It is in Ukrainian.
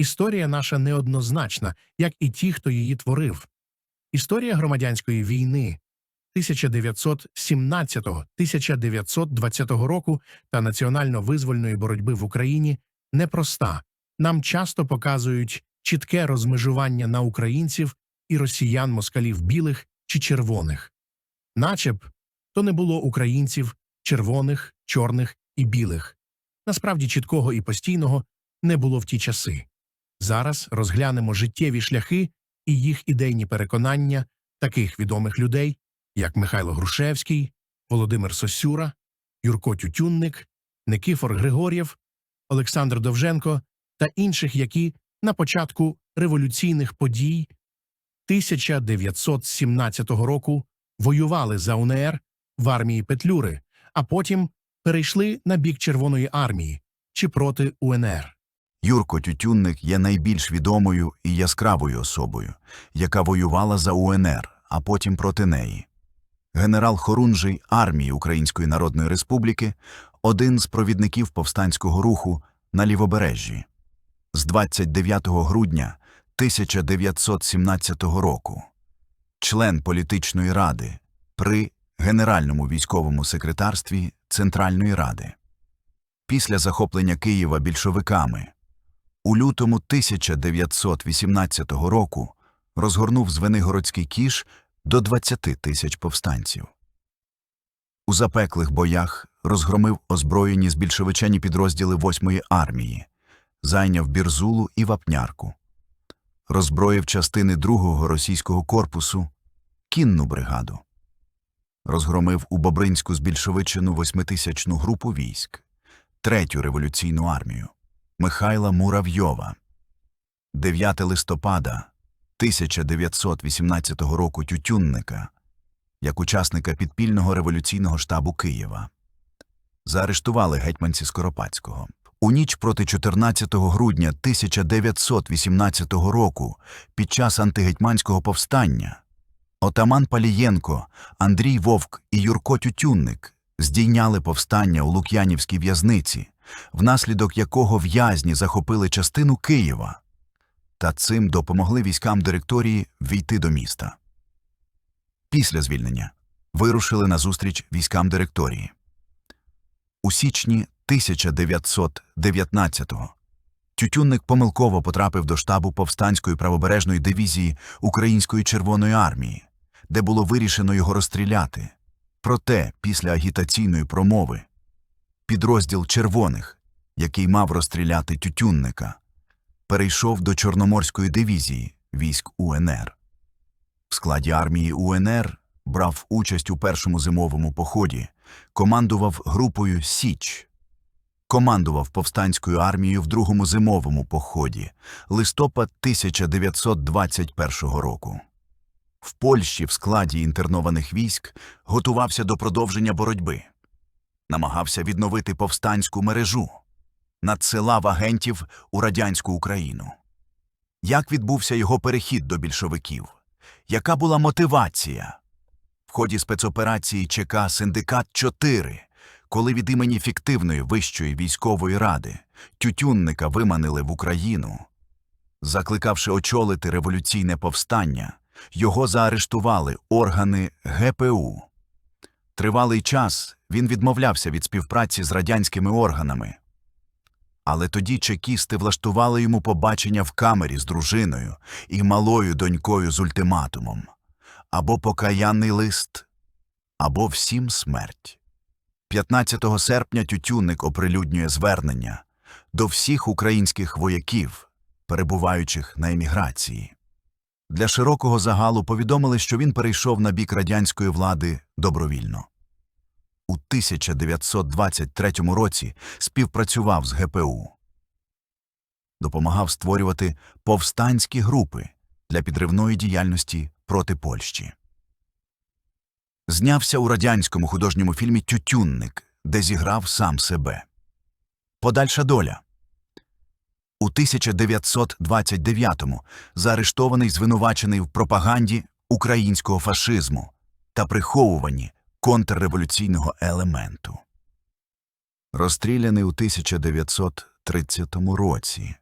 історія наша неоднозначна, як і ті, хто її творив. Історія громадянської війни 1917-1920 року та національно-визвольної боротьби в Україні непроста. Нам часто показують чітке розмежування на українців і росіян москалів білих чи червоних. Начеб то не було українців червоних, чорних і білих. Насправді чіткого і постійного не було в ті часи. Зараз розглянемо життєві шляхи і їх ідейні переконання таких відомих людей, як Михайло Грушевський, Володимир Сосюра, Юрко Тютюнник, Никифор Григор'єв, Олександр Довженко та інших, які на початку революційних подій 1917 року воювали за УНР в армії Петлюри, а потім перейшли на бік Червоної армії чи проти УНР. Юрко Тютюнник є найбільш відомою і яскравою особою, яка воювала за УНР, а потім проти неї. Генерал Хорунжий армії Української Народної Республіки один з провідників повстанського руху на лівобережжі. З 29 грудня 1917 року член політичної ради при Генеральному військовому секретарстві Центральної Ради. Після захоплення Києва більшовиками у лютому 1918 року розгорнув Звенигородський кіш до 20 тисяч повстанців. У запеклих боях розгромив озброєні збільшовичені підрозділи 8-ї армії, зайняв Бірзулу і Вапнярку, роззброїв частини 2-го російського корпусу, кінну бригаду, розгромив у Бобринську збільшовичену восьмитисячну групу військ, третю революційну армію Михайла Муравйова. 9 листопада 1918 року Тютюнника як учасника підпільного революційного штабу Києва. Заарештували гетьманці Скоропадського. У ніч проти 14 грудня 1918 року під час антигетьманського повстання отаман Палієнко, Андрій Вовк і Юрко Тютюнник здійняли повстання у Лук'янівській в'язниці, внаслідок якого в'язні захопили частину Києва та цим допомогли військам директорії війти до міста. Після звільнення вирушили на зустріч військам директорії. У січні 1919-го Тютюнник помилково потрапив до штабу повстанської правобережної дивізії Української Червоної армії, де було вирішено його розстріляти. Проте, після агітаційної промови, підрозділ червоних, який мав розстріляти Тютюнника, перейшов до Чорноморської дивізії військ УНР. В складі армії УНР брав участь у першому зимовому поході, командував групою Січ, командував повстанською армією в другому зимовому поході, листопад 1921 року. В Польщі в складі інтернованих військ готувався до продовження боротьби, намагався відновити повстанську мережу, надсилав агентів у радянську Україну. Як відбувся його перехід до більшовиків? Яка була мотивація? В ході спецоперації ЧК Синдикат 4 коли від імені фіктивної Вищої військової ради Тютюнника виманили в Україну, закликавши очолити революційне повстання, його заарештували органи ГПУ. Тривалий час він відмовлявся від співпраці з радянськими органами. Але тоді чекісти влаштували йому побачення в камері з дружиною і малою донькою з ультиматумом або покаянний лист, або всім смерть. 15 серпня Тютюнник оприлюднює звернення до всіх українських вояків, перебуваючих на еміграції. Для широкого загалу повідомили, що він перейшов на бік радянської влади добровільно. У 1923 році співпрацював з ГПУ. Допомагав створювати повстанські групи для підривної діяльності проти Польщі. Знявся у радянському художньому фільмі Тютюнник, де зіграв сам себе. Подальша доля. У 1929-му заарештований звинувачений в пропаганді українського фашизму та приховуванні контрреволюційного елементу. Розстріляний у 1930 році.